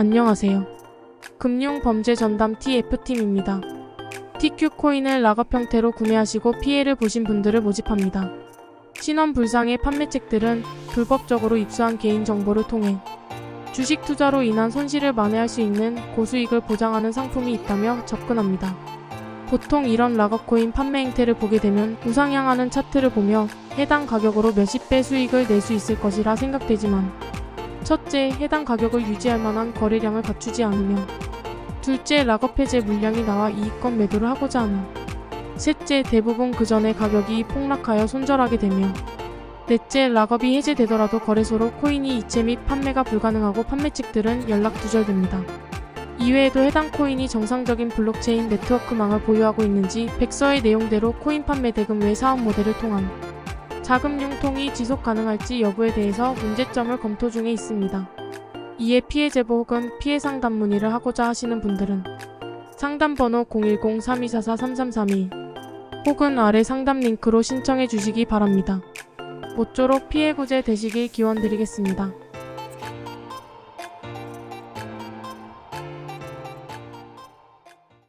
안녕하세요. 금융범죄 전담 TF팀입니다. TQ 코인을 락업 형태로 구매하시고 피해를 보신 분들을 모집합니다. 신원 불상의 판매책들은 불법적으로 입수한 개인 정보를 통해 주식 투자로 인한 손실을 만회할 수 있는 고수익을 보장하는 상품이 있다며 접근합니다. 보통 이런 락업 코인 판매 행태를 보게 되면 우상향하는 차트를 보며 해당 가격으로 몇십 배 수익을 낼 수 있을 것이라 생각되지만 첫째, 해당 가격을 유지할 만한 거래량을 갖추지 않으며 둘째, 락업 해제 물량이 나와 이익권 매도를 하고자 하며 셋째, 대부분 그 전에 가격이 폭락하여 손절하게 되며 넷째, 락업이 해제되더라도 거래소로 코인이 이체 및 판매가 불가능하고 판매 측들은 연락 두절됩니다. 이외에도 해당 코인이 정상적인 블록체인 네트워크망을 보유하고 있는지 백서의 내용대로 코인 판매 대금 외 사업 모델을 통한 자금 융통이 지속 가능할지 여부에 대해서 문제점을 검토 중에 있습니다. 이에 피해 제보 혹은 피해 상담 문의를 하고자 하시는 분들은 상담 번호 010-3244-3332 혹은 아래 상담 링크로 신청해 주시기 바랍니다. 모쪼록 피해 구제 되시길 기원드리겠습니다.